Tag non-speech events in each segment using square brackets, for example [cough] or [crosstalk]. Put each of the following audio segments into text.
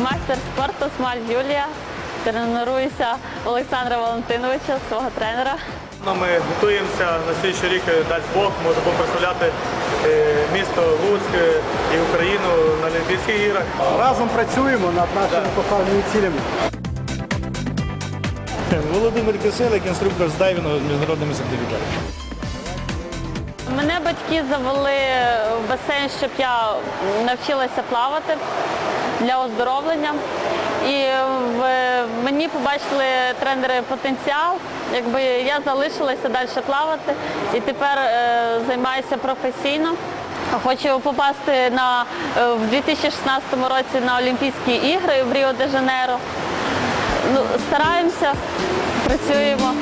Мастер спорту Смаль Юлія. Тренуюся у Олександра Валентиновича, свого тренера. Ну, Ми готуємося на слідчий рік, дасть Бог, може будемо представляти е, місто Луцьк е, і Україну на Олімпійських іграх. Разом працюємо над нашими поставленими цілями. [laughs] Володимир Киселик, інструктор з дайвінгу з міжнародними сертифікатами. Мене батьки завели в басейн, щоб я навчилася плавати для оздоровлення. І в мені побачили тренери потенціал. Якби я залишилася далі плавати і тепер е, займаюся професійно. Хочу попасти на, е, в 2016 році на Олімпійські ігри в Ріо-де-Жанейро. Ну, стараємося, працюємо.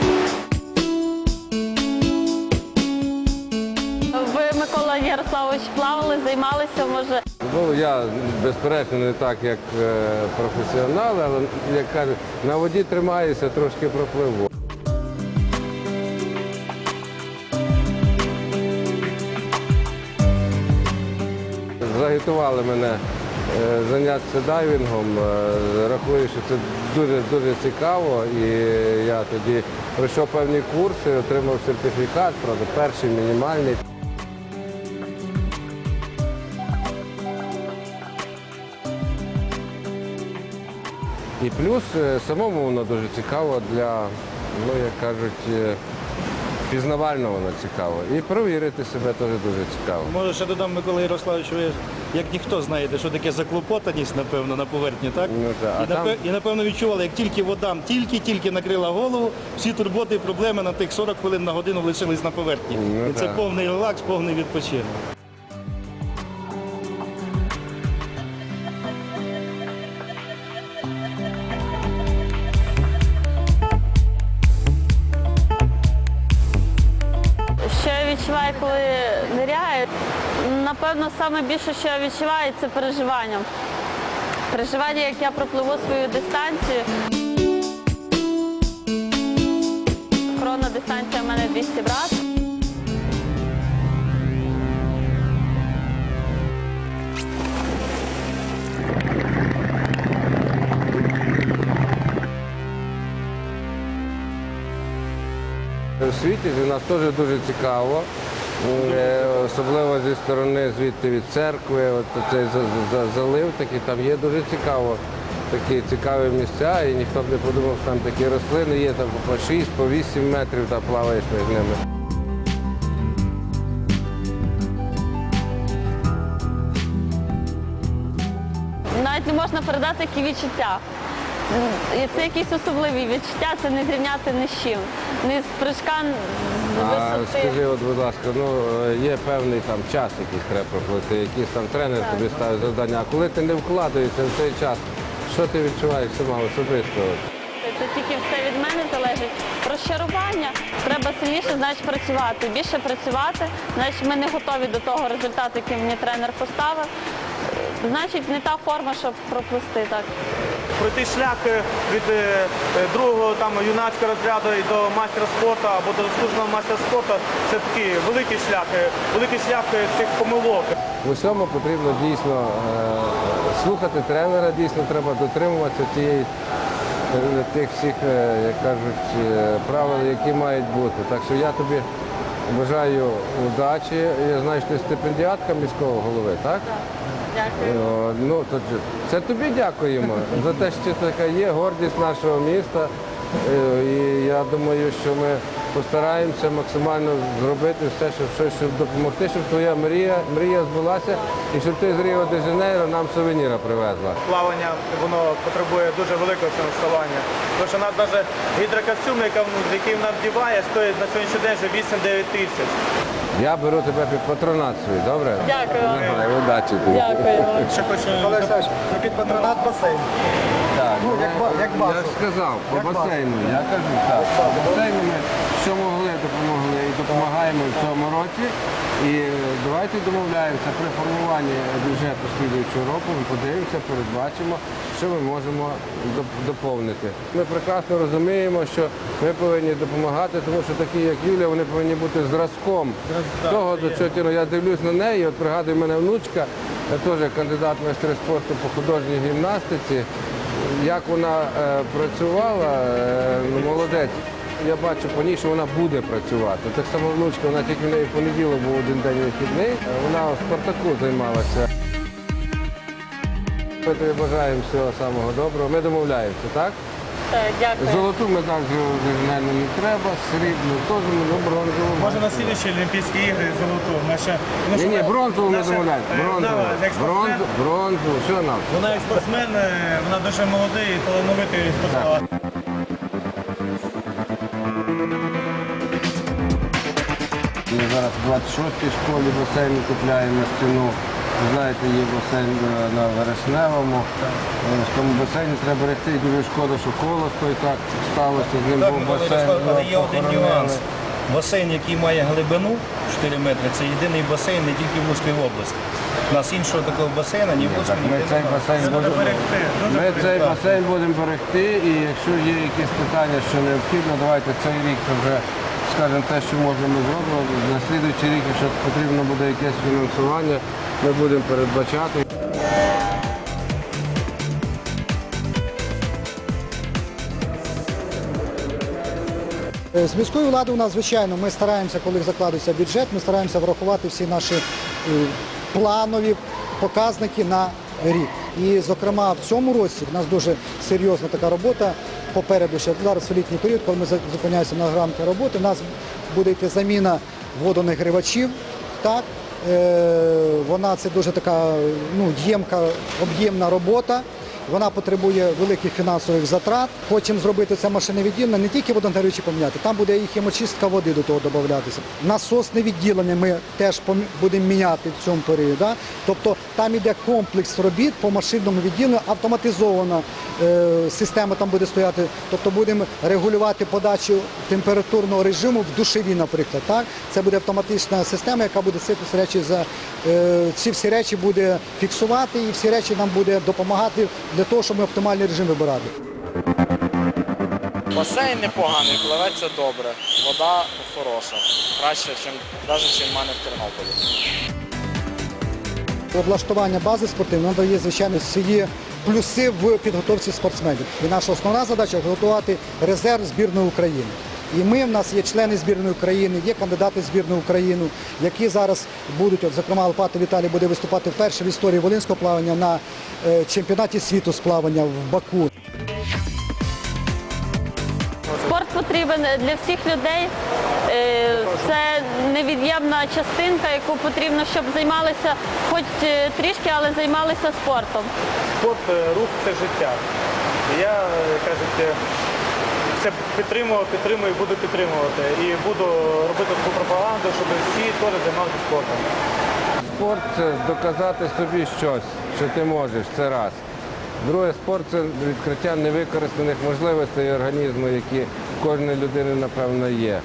Ви, Микола Ярославович, плавали, займалися, може. Ну, я безперечно не так, як е, професіонал, але як кажуть, на воді тримаюся, трошки пропливу. Загітували мене зайнятися дайвінгом. Е, Рахую, що це дуже дуже цікаво. І я тоді пройшов певні курси, отримав сертифікат, правда, перший мінімальний. І плюс е, самому воно дуже цікаво для, ну як кажуть, е, пізнавально воно цікаво. І провірити себе теж дуже цікаво. Може, ще додам Микола Ярославович, ви як ніхто знаєте, що таке заклопотаність, напевно, на поверхні, так? Ну, так. А і, там- напев- і напевно відчували, як тільки вода тільки-тільки накрила голову, всі турботи і проблеми на тих 40 хвилин на годину лишились на поверхні. Ну, і це так. повний релакс, повний відпочинок. Напевно, саме більше, що я відчуваю, це переживання. Переживання, як я пропливу свою дистанцію. Хронна дистанція в мене 200 брат. В світі у нас теж дуже цікаво, особливо зі сторони звідти від церкви, от цей за- за- залив такий, там є дуже цікаво. Такі цікаві місця, і ніхто б не подумав, що там такі рослини є там по 6, по 8 метрів та плаваєш між ними. Навіть не можна передати які відчуття. І це якісь особливі відчуття, це не зрівняти ні з чим. Ні з прыжка з А висоти. скажи, от, будь ласка, ну е, є певний там час, який треба проплити, якийсь там тренер тобі ставить завдання. А коли ти не вкладаєшся в цей час, що ти відчуваєш сама особисто? Це тільки все від мене залежить. Розчарування треба сильніше, значить працювати. Більше працювати, значить ми не готові до того результату, який мені тренер поставив. Значить, не та форма, щоб проплисти так. Пройти шлях е, від е, е, другого там юнацького розряду і до майстера спорту або до заслуженого майстера спорту це такий великий шлях, е, великий шлях цих помилок. В усьому потрібно дійсно слухати тренера, дійсно треба дотримуватися тієї, тих всіх, як кажуть, правил, які мають бути. Так що я тобі бажаю удачі. Я знаю, що ти стипендіатка міського голови, так? Дякую. О, Ну, то це тобі дякуємо за те, що ти така є, гордість нашого міста. Е, І я думаю, що ми постараємося максимально зробити все, щоб щось щоб допомогти, щоб твоя мрія, мрія збулася і щоб ти з Ріо де Жанейро нам сувеніра привезла. Плавання воно потребує дуже великого фінансування. Тому що у нас навіть гідрокостюм, який, який нам вдіває, стоїть на сьогоднішній день вже 8-9 тисяч. Я беру тебе під патронат свій, добре? Дякую. Давай, удачі тобі. Дякую. Ще хочу Олег під патронат басейн. Так, Ну, як ба- як. Я ж сказав, по Як басейну. Я кажу, так, по басейну ми що могли, допомогли і допомагаємо в цьому році. І е, давайте домовляємося при формуванні бюджету слідуючого року. Ми подивимося, передбачимо, що ми можемо доп- доповнити. Ми прекрасно розуміємо, що ми повинні допомагати, тому що такі, як Юля, вони повинні бути зразком того, до чого ну, я дивлюсь на неї, от пригадую мене внучка, е, теж кандидат в майстри спорту по художній гімнастиці. Як вона е, працювала, е, ну, молодець. Я бачу по ній, що вона буде працювати. Так само внучка, вона тільки в неї понеділок був один день вихідний. Е, Вона в Спартаку займалася. Ми тобі бажаємо всього самого доброго. Ми домовляємося, так? Так, дякую. Золоту медаль звичайно не треба, срібну теж, ну бронзову. Може на слідчі Олімпійські ігри золоту. Наша, Ні, ні, ми- бронзову ми наша, домовляємо. е, Бронзову. Бронзу, бронзу, що нам? Вона як спортсмен, е, вона дуже молодий і талановитий спортсмен. Ми зараз в 26-й школі басейн купляємо на стіну. Знаєте, є басейн е, на Вересневому. Е, В тому басейні треба берегти. Дуже шкода, що колос той так сталося, з ним Так, був Микола басейн. Ярослав, але його є один похоронили. нюанс. Басейн, який має глибину 4 метри, це єдиний басейн не тільки в Луцькій області. У нас іншого такого басейну ні в Так, Луцькій, Ми цей басейн будемо берегти. Ми цей басейн будемо берегти, і якщо є якісь питання, що необхідно, давайте цей рік це вже скажемо те, що можемо ми зробимо. На слідуючий рік, якщо потрібно буде якесь фінансування, ми будемо передбачати. Е, З міською владою у нас, звичайно, ми стараємося, коли закладується бюджет, ми стараємося врахувати всі наші е, планові показники на рік. І, зокрема, в цьому році в нас дуже серйозна така робота. Попереду ще зараз в літній період, коли ми зупиняємося на гранки роботи, у нас буде йти заміна водонагрівачів. Так? Е, вона це дуже така ну, ємка, об'ємна робота. Вона потребує великих фінансових затрат. Хочемо зробити це машинне відділення, не тільки водонагрівачі поміняти, там буде і хімочистка води до того додатися. Насосне відділення ми теж будемо міняти в цьому періоді. Да? Тобто там іде комплекс робіт по машинному відділенню, автоматизована е, система там буде стояти. Тобто будемо регулювати подачу температурного режиму в душеві, наприклад. Так? Це буде автоматична система, яка буде всі речі за е, ці всі речі буде фіксувати і всі речі нам буде допомагати для того, щоб ми оптимальний режим вибирали. Басейн непоганий, пливеться добре, вода хороша, краще, ніж навіть ніж в мене в Тернополі. Облаштування бази спортивної надає, звичайно, свої плюси в підготовці спортсменів. І наша основна задача готувати резерв збірної України. І ми, в нас є члени збірної України, є кандидати в збірну України, які зараз будуть, от, зокрема, Лопата Віталій буде виступати вперше в історії волинського плавання на е, чемпіонаті світу з плавання в Баку. Спорт потрібен для всіх людей. Е, Це невід'ємна частинка, яку потрібно, щоб займалися хоч е, трішки, але займалися спортом. Спорт, рух це життя. Я, кажуть, це підтримував, підтримую і буду підтримувати. І буду робити таку пропаганду, щоб всі теж займалися спортом. Спорт це доказати собі щось, що ти можеш, це раз. Друге, спорт це відкриття невикористаних можливостей організму, які в кожної людини, напевно, є.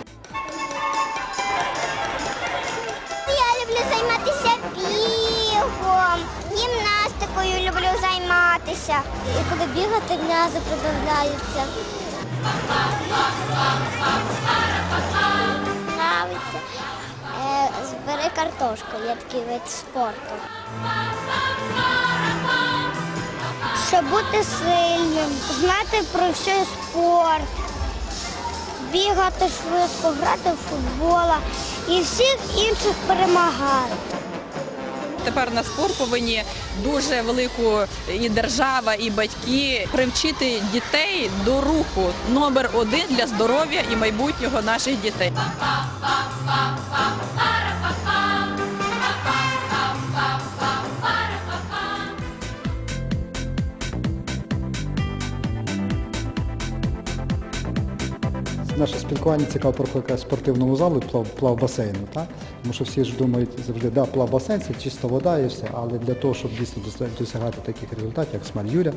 Я люблю займатися бігом, гімнастикою люблю займатися. І коли бігати, м'язи прибавляються. Нравиться. Е, збери картошку, є такий вид спорту. Щоб бути сильним, знати про є спорт, бігати швидко, грати в футбола і всіх інших перемагати. Тепер на спорт повинні дуже велику і держава, і батьки привчити дітей до руху номер один для здоров'я і майбутнього наших дітей. Наше спілкування цікаво про якраз спортивному залу, плав, плавбасейну, так? Тому що всі ж думають завжди, да, плавбасейн це чиста вода і все, але для того, щоб дійсно досягати таких результатів, як Смаль Юля,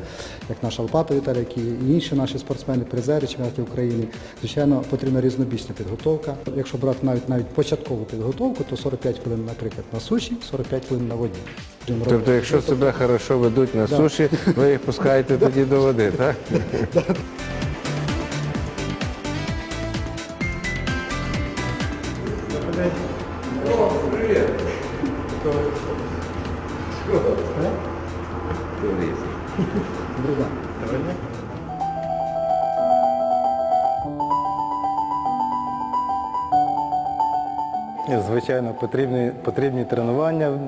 як наш Алпата Віталій, як і інші наші спортсмени, призери чемпіонатів України, звичайно, потрібна різнобічна підготовка. Якщо брати навіть навіть початкову підготовку, то 45 хвилин, наприклад, на суші, 45 хвилин на воді. Тобто, якщо себе хорошо ведуть на суші, ви їх пускаєте [laughs] тоді до води, так? [laughs] Друга. Звичайно, потрібні, потрібні тренування,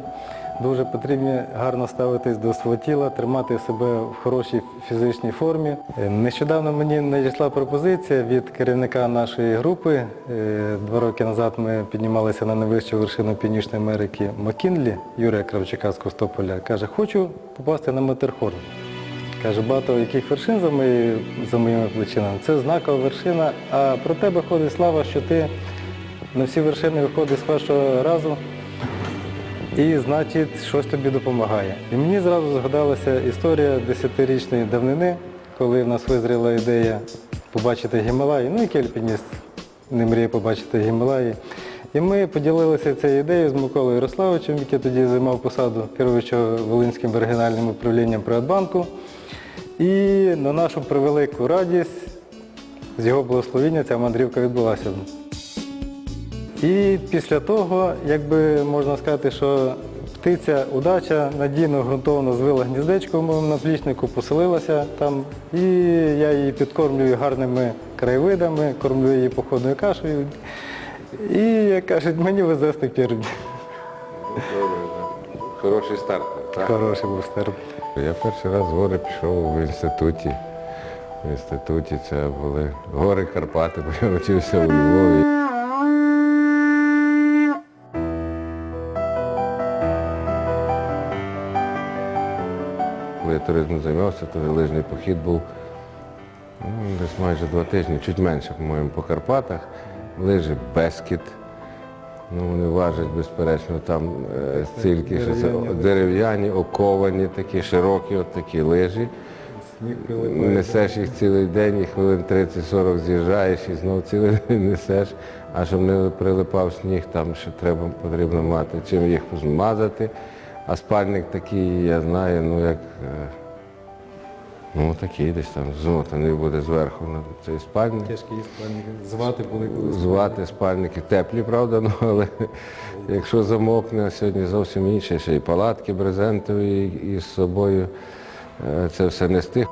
дуже потрібні гарно ставитись до свого тіла, тримати себе в хорошій фізичній формі. Е, Нещодавно мені надійшла пропозиція від керівника нашої групи. Е, Два роки назад ми піднімалися на найвищу вершину Північної Америки Макінлі, Юрія Кравчука з Костополя. Каже, хочу попасти на Матерхорн. Каже, багато яких вершин за, мої, за моїми плечинами. Це знакова вершина, а про тебе ходить слава, що ти на всі вершини виходиш з першого разу і, значить, щось тобі допомагає. І мені зразу згадалася історія десятирічної давнини, коли в нас визріла ідея побачити Гімалаї. Ну, і альпініст не мріє побачити Гімалаї. І ми поділилися цією ідеєю з Миколою Ярославовичем, який тоді займав посаду керуючого Волинським регіональним управлінням Приватбанку. І на нашу превелику радість з його благословіння ця мандрівка відбулася. І після того, якби можна сказати, що птиця удача надійно ґрунтовно звила гніздечко в моєму наплічнику, поселилася там, і я її підкормлюю гарними краєвидами, кормлю її походною кашею. І, як кажуть, мені везе пір. Хороший старт. Так? Хороший був старт. Я перший раз в гори пішов в інституті. В інституті це були гори Карпати, бо я вчився у Львові. Коли я туризмом займався, то лижний похід був ну, десь майже два тижні, чуть менше, по-моєму, по Карпатах. Лижі Бескіт. Ну, вони важать, безперечно, там е, стільки, що це дерев'яні, оковані, такі широкі, от такі лижі. Несеш їх цілий день і хвилин 30-40 з'їжджаєш і знову цілий [laughs] день несеш. А щоб не прилипав сніг, там ще треба, потрібно мати чим їх змазати. А спальник такий, я знаю, ну як е, ну такий десь там змотаний буде зверху на цей спальник. Тяжкі спальники. Звати були коли Звати спальники теплі, правда, ну, але якщо замокне, сьогодні зовсім інше, ще й палатки брезентові і з собою е, це все нести.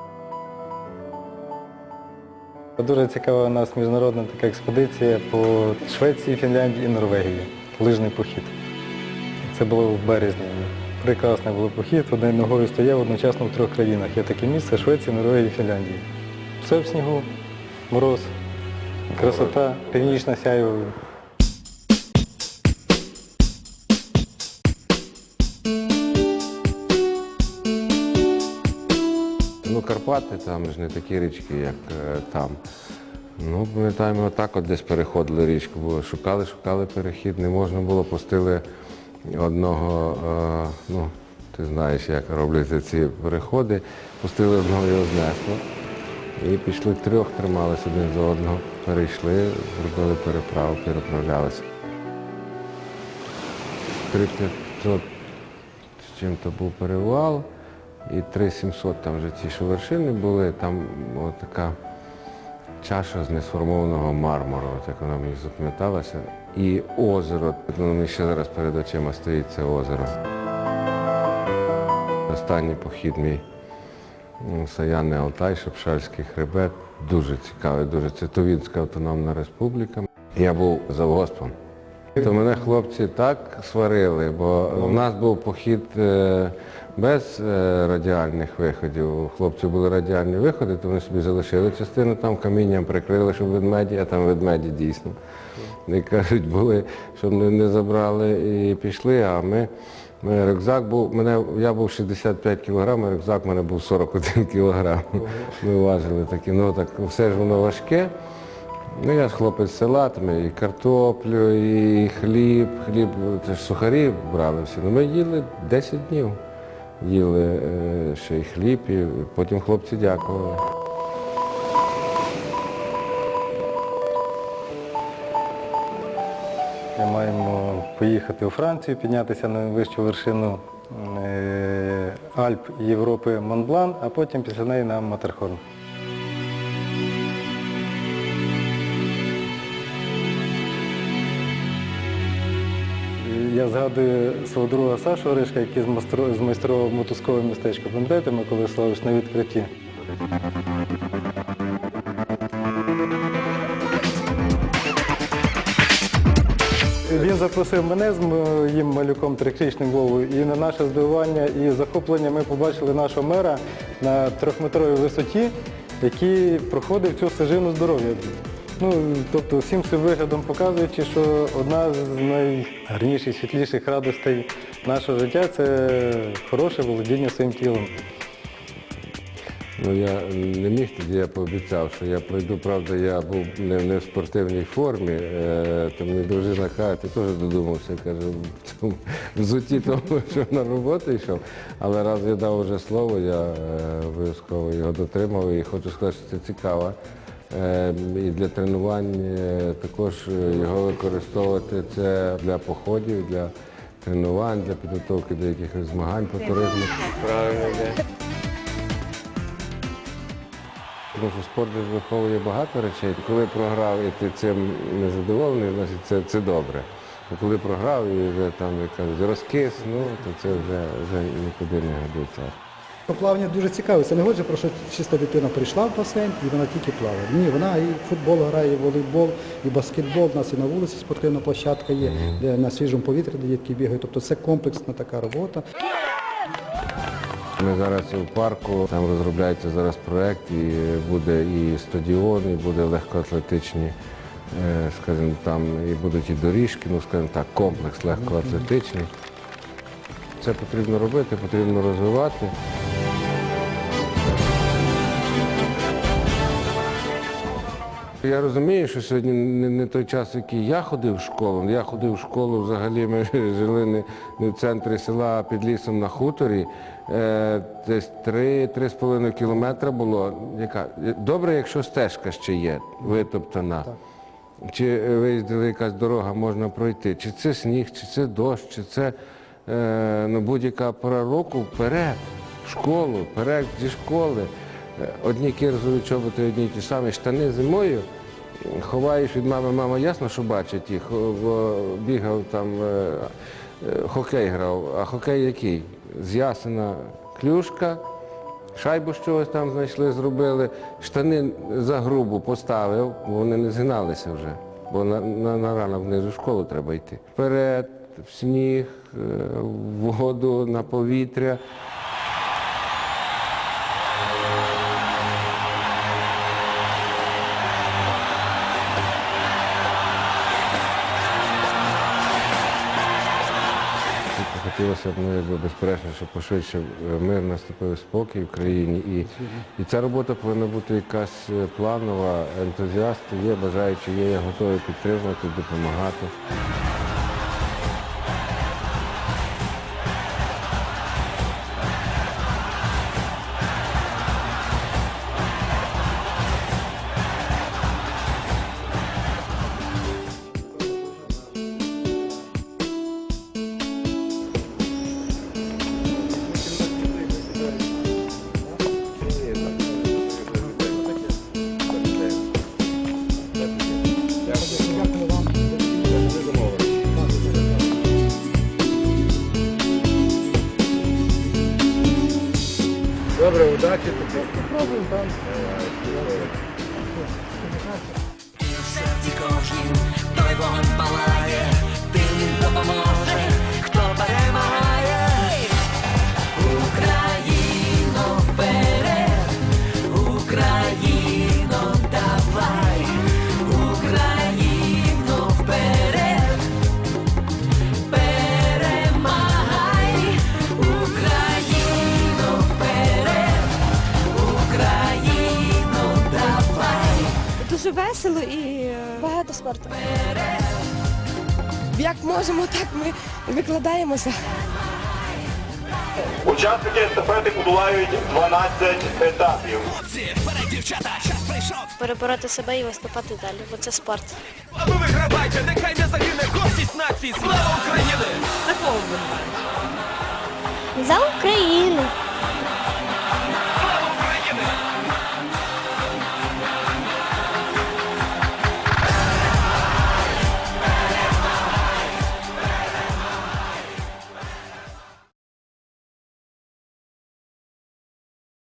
Дуже цікава у нас міжнародна така експедиція по Швеції, Фінляндії і Норвегії. Лижний похід. Це було в березні. Прекрасний був похід, одною ногою стояв одночасно в трьох країнах. Є таке місце Швеція, Норвегія і Фінляндія. Все в снігу, мороз, красота, північна сяйва. Ну, Карпати там ж не такі річки, як е, там. Ну, пам'ятаємо, отак от десь переходили річку, бо шукали, шукали перехід, не можна було, пустили одного, е, ну, ти знаєш, як робляться ці переходи, пустили одного його знесло. І пішли трьох, трималися один за одного, перейшли, зробили переправу, переправлялися. 3500 з чим-то був перевал, і 3700 там вже ті, що вершини були, там така чаша з несформованого мармуру, от як вона мені запам'яталася. І озеро, мені ще зараз перед очима стоїть це озеро. Останній похід мій м, Саянний Алтай, Шепшальський хребет. Дуже цікавий, дуже це Тувінська автономна республіка. Я був завгоспом То мене хлопці так сварили, бо в нас був похід е, без е, радіальних виходів. У хлопців були радіальні виходи, то вони собі залишили частину там камінням прикрили, щоб ведмеді, а там ведмеді дійсно. І кажуть, були, щоб не, не забрали і пішли, а ми. Ми рюкзак був, мене, я був 65 кг, а рюкзак у мене був 41 кг. Ми важили такі, ну так все ж воно важке. Ну, я ж хлопець села, там і картоплю, і хліб, хліб, це ж сухарі брали всі. Ну, ми їли 10 днів. Їли е, ще й хліб, і потім хлопці дякували. Ми маємо поїхати у Францію, піднятися на найвищу вершину е, Альп Європи Монблан, а потім після неї на Матерхорн. Я згадую свого друга Сашу Оришка, який змайстрував мотузкове містечко Бендети Миколи Славич на відкритті. Запросив мене з моїм малюком трьохрічним Вовою, і на наше здивування і захоплення ми побачили нашого мера на трьохметровій висоті, який проходив цю стежину здоров'я. Ну, тобто всім цим виглядом показуючи, що одна з найгарніших, світліших радостей нашого життя це хороше володіння своїм тілом. Ну я не міг тоді, я пообіцяв, що я пройду, правда, я був не, не в спортивній формі, е, то мені дружина каже, ти теж додумався, каже, в цьому взуті тому, [laughs] що на роботу йшов. Але раз я дав вже слово, я е, обов'язково його дотримав і хочу сказати, що це цікаво. Е, І для тренувань е, також е, його використовувати це для походів, для тренувань, для підготовки до якихось змагань по туризму. Правильно. Тому що спорт виховує багато речей. Коли програв і ти цим не задоволений, значить це, це добре. А коли програв і вже там, кажуть, розкис, ну то це вже, вже нікуди не годиться. Плавання дуже цікаве. Це не годжу, про що чиста дитина прийшла в басейн і вона тільки плаває. Ні, вона і футбол грає, і волейбол, і баскетбол. У нас і на вулиці спортивна площадка є, де на свіжому повітрі дітки бігають. Тобто це комплексна така робота. Ми зараз у парку, там розробляється зараз проєкт, і буде і стадіон, і буде легкоатлетичні, е, скажімо, там і будуть і доріжки, ну скажімо так, комплекс легкоатлетичний. Це потрібно робити, потрібно розвивати. Я розумію, що сьогодні не, той час, який я ходив в школу. Я ходив в школу взагалі, ми [laughs] жили не, не в центрі села, а під лісом на хуторі. Е, десь 3-3,5 кілометра було. Яка? Добре, якщо стежка ще є, витоптана. Чи виїздили якась дорога можна пройти, чи це сніг, чи це дощ, чи це е, ну, будь-яка пора року вперед, в школу, вперед зі школи. Одні кирзові чоботи, одні ті самі штани зимою. Ховаєш від мами, мама ясно, що бачить їх. Бігав там, е, е, хокей грав. А хокей який? З клюшка, шайбу з чогось там знайшли, зробили, штани за грубу поставив, бо вони не згиналися вже, бо на, на, на ранок внизу школу треба йти. Вперед, в сніг, е, в воду, на повітря. Хотілося б, ну, якби безперечно, щоб пошвидше е, мир наступив спокій в країні. І, і ця робота повинна бути якась е, планова, ентузіасти є, бажаючі є, я готовий підтримувати, допомагати. Добре, удачі. Попробуємо кожнім весело і багато спорту. Як можемо, так ми викладаємося. Учасники естафети подолають 12 етапів. Перебороти себе і виступати далі, бо це спорт. Ви вигравайте, нехай не загине гордість нації. Слава Україні! За Україну!